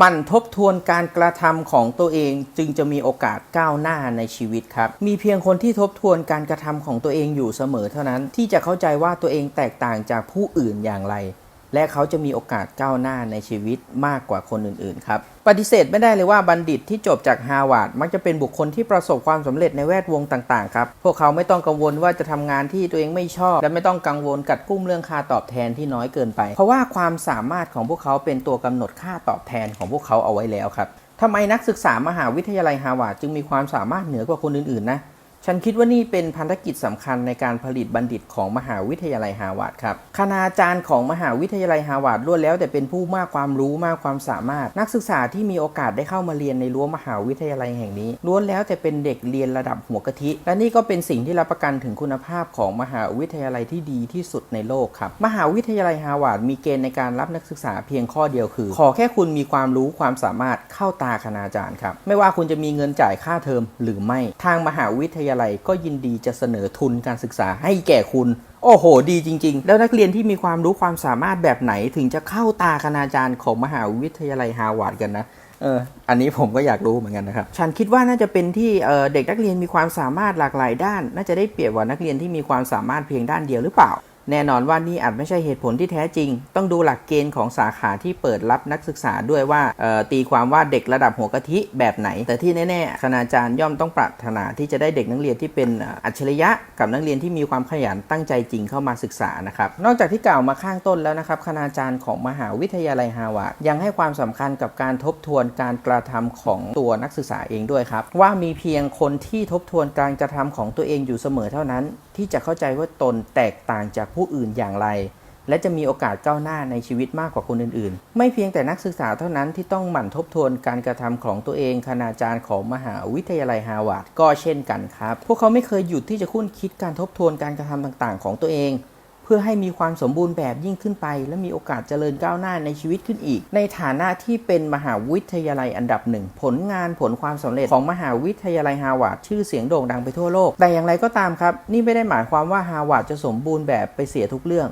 มันทบทวนการกระทำของตัวเองจึงจะมีโอกาสก้าวหน้าในชีวิตครับ มีเพียงคนที่ทบทวนการกระทำของตัวเองอยู่เสมอเท่านั้น ที่จะเข้าใจว่าตัวเองแตกต่างจากผู้อื่นอย่างไร และเขาจะมีโอกาสก้าวหน้าในชีวิตมากกว่าคนอื่นๆครับ ปฏิเสธไม่ได้เลยว่าบัณฑิตที่จบจากฮาร์วาร์ดมักจะเป็นบุคคลที่ประสบความสำเร็จในแวดวงต่างๆ ครับ พวกเขาไม่ต้องกังวลว่าจะทำงานที่ตัวเองไม่ชอบ และไม่ต้องกังวลกัดกุ้มเรื่องค่าตอบแทนที่น้อยเกินไป เพราะว่าความสามารถของพวกเขาเป็นตัวกำหนดค่าตอบแทนของพวกเขาเอาไว้แล้วครับทำไมนักศึกษามหาวิทยาลัยฮาร์วาร์ดจึงมีความสามารถเหนือกว่าคนอื่นๆนะ ฉันคิดว่านี่เป็นพันธกิจสำคัญในการผลิตบัณฑิตของมหาวิทยาลัยฮาร์วาร์ดครับคณาจารย์ของมหาวิทยาลัยฮาร์วาร์ดล้วนแล้ว แต่เป็นผู้มากความรู้มากความสามารถ นักศึกษาที่มีโอกาสได้เข้ามาเรียนในรั้วมหาวิทยาลัยแห่งนี้ล้วนแล้วแต่เป็นเด็กเรียนระดับหัวกะทิ และนี่ก็เป็นสิ่งที่รับประกันถึงคุณภาพของมหาวิทยาลัยที่ดีที่สุดในโลกครับมหาวิทยาลัยฮาร์วาร์ดมีเกณฑ์ในการรับนักศึกษาเพียงข้อเดียวคือ ขอแค่คุณมีความรู้ความสามารถเข้าตาคณาจารย์ครับไม่ว่าคุณจะมีเงินจ่ายค่าเทอมหรือไม่ทางมหาวิทยาลัย ก็ยินดีจะเสนอทุนการศึกษาให้แก่คุณ โอ้โห ดีจริง ๆ แล้วนักเรียนที่มีความรู้ความสามารถแบบไหนถึงจะเข้าตาคณาจารย์ของมหาวิทยาลัยฮาร์วาร์ดกันนะเอออันนี้ผมก็อยากรู้เหมือนกันนะครับ ฉันคิดว่าน่าจะเป็นที่เเด็กนักเรียนมีความสามารถหลากหลายด้าน น่าจะได้เปรียบกว่านักเรียนที่มีความสามารถเพียงด้านเดียวหรือเปล่า แน่นอนว่านี่อาจไม่ใช่เหตุผลที่แท้จริง ต้องดูหลักเกณฑ์ของสาขาที่เปิดรับนักศึกษาด้วยว่าตีความว่าเด็กระดับหัวกะทิแบบไหน แต่ที่แน่ๆคณาจารย์ย่อมต้องปรารถนาที่จะได้เด็กนักเรียนที่เป็นอัจฉริยะ กับนักเรียนที่มีความขยันตั้งใจจริงเข้ามาศึกษานะครับ นอกจากที่กล่าวมาข้างต้นแล้วนะครับคณาจารย์ของมหาวิทยาลัยฮาวาดยังให้ความสำคัญกับการทบทวนการกระทำของตัวนักศึกษาเองด้วยครับ ว่ามีเพียงคนที่ทบทวนการกระทำของตัวเองอยู่เสมอเท่านั้น ที่จะเข้าใจว่าตนแตกต่างจากผู้อื่นอย่างไร และจะมีโอกาสก้าวหน้าในชีวิตมากกว่าคนอื่นๆ ไม่เพียงแต่นักศึกษาเท่านั้นที่ต้องหมั่นทบทวนการกระทำของตัวเองคณาจารย์ของมหาวิทยาลัยฮาวาดก็เช่นกันครับ พวกเขาไม่เคยหยุดที่จะคุ้นคิดการทบทวนการกระทำต่างๆ ของตัวเอง เพื่อให้มีความสมบูรณ์แบบยิ่งขึ้นไป และมีโอกาสเจริญก้าวหน้าในชีวิตขึ้นอีก ในฐานะที่เป็นมหาวิทยาลัยอันดับหนึ่งผลงานผลความสำเร็จของมหาวิทยาลัยฮาวาดชื่อเสียงโด่งดังไปทั่วโลก แต่อย่างไรก็ตามครับ นี่ไม่ได้หมายความว่าฮาวาดจะสมบูรณ์แบบไปเสียทุกเรื่อง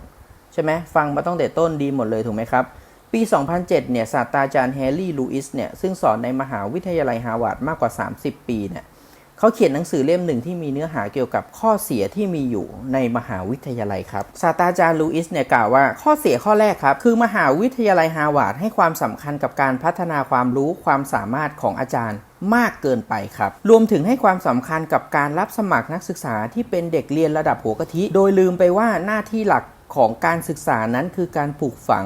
ใช่ไหมฟังมาตั้งแต่ต้นดีหมดเลยถูกไหมครับปี 2007 เนี่ย ศาสตราจารย์แฮร์รี่ ลูอิส เนี่ย ซึ่งสอนในมหาวิทยาลัยฮาวาดมากกว่า 30 ปี เนี่ย เขาเขียนหนังสือเล่มหนึ่งที่มีเนื้อหาเกี่ยวกับข้อเสียที่มีอยู่ในมหาวิทยาลัยครับศาสตราจารย์ลูอิสเนี่ยกล่าวว่าข้อเสียข้อแรกครับคือมหาวิทยาลัยฮาวาดให้ความสำคัญกับการพัฒนาความรู้ความสามารถของอาจารย์มากเกินไปครับ รวมถึงให้ความสำคัญกับการรับสมัครนักศึกษาที่เป็นเด็กเรียนระดับหัวกะทิ โดยลืมไปว่าหน้าที่หลักของการศึกษานั้นคือการปลูกฝัง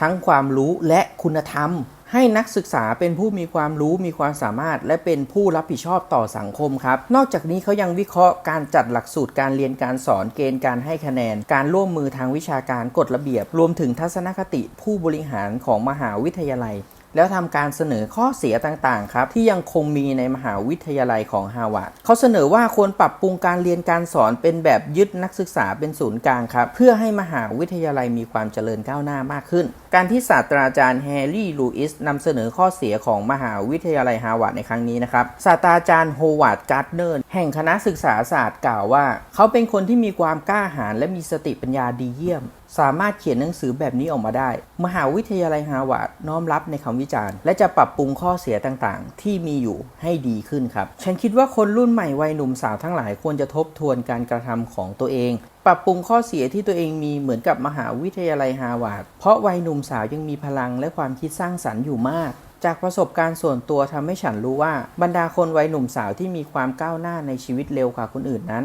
ทั้งความรู้และคุณธรรม ให้นักศึกษาเป็นผู้มีความรู้มีความสามารถ และเป็นผู้รับผิดชอบต่อสังคมครับ นอกจากนี้เขายังวิเคราะห์การจัดหลักสูตรการเรียนการสอนเกณฑ์การให้คะแนน การร่วมมือทางวิชาการกฎระเบียบ รวมถึงทัศนคติผู้บริหารของมหาวิทยาลัย แล้วทำการเสนอข้อเสียต่างๆครับที่ยังคงมีในมหาวิทยาลัยของฮาวาดเขาเสนอว่าควรปรับปรุงการเรียนการสอนเป็นแบบยึดนักศึกษาเป็นศูนย์กลางครับเพื่อให้มหาวิทยาลัยมีความเจริญก้าวหน้ามากขึ้น การที่ศาสตราจารย์แฮร์รี่ลูอิสนำเสนอข้อเสียของมหาวิทยาลัยฮาวาดในครั้งนี้นะครับศาสตราจารย์โฮวาร์ดการ์ดเนอร์แห่งคณะศึกษาศาสตร์กล่าวว่า เขาเป็นคนที่มีความกล้าหาญและมีสติปัญญาดีเยี่ยม สามารถเขียนหนังสือแบบนี้ออกมาได้ มหาวิทยาลัยฮาวาดน้อมรับในคำวิจารณ์ และจะปรับปรุงข้อเสียต่างๆ ที่มีอยู่ให้ดีขึ้นครับ ฉันคิดว่าคนรุ่นใหม่วัยหนุ่มสาวทั้งหลายควรจะทบทวนการกระทำของตัวเอง ปรับปรุงข้อเสียที่ตัวเองมีเหมือนกับมหาวิทยาลัยฮาวาดเพราะวัยหนุ่มสาวยังมีพลังและความคิดสร้างสรรค์อยู่มากจากประสบการณ์ส่วนตัวทำให้ฉันรู้ว่า บรรดาคนวัยหนุ่มสาวที่มีความก้าวหน้าในชีวิตเร็วกว่าคนอื่นนั้น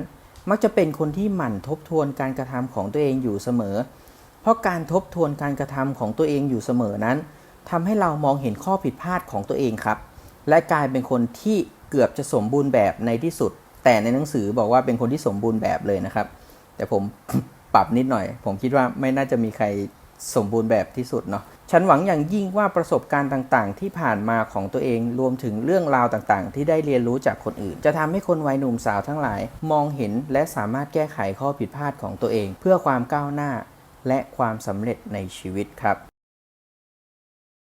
มักจะเป็นคนที่หมั่นทบทวนการกระทำของตัวเองอยู่เสมอ เพราะการทบทวนการกระทำของตัวเองอยู่เสมอนั้นทำให้เรามองเห็นข้อผิดพลาดของตัวเองครับ และกลายเป็นคนที่เกือบจะสมบูรณ์แบบในที่สุด แต่ในหนังสือบอกว่าเป็นคนที่สมบูรณ์แบบเลยนะครับ แต่ผมปรับนิดหน่อย ผมคิดว่าไม่น่าจะมีใคร สมบูรณ์แบบที่สุดเนาะฉันหวังอย่างยิ่งว่าประสบการณ์ต่างๆ ที่ผ่านมาของตัวเองรวมถึงเรื่องราวต่างๆ ที่ได้เรียนรู้จากคนอื่น จะทำให้คนวัยหนุ่มสาวทั้งหลาย มองเห็นและสามารถแก้ไขข้อผิดพลาดของตัวเอง เพื่อความก้าวหน้า และความสำเร็จในชีวิตครับ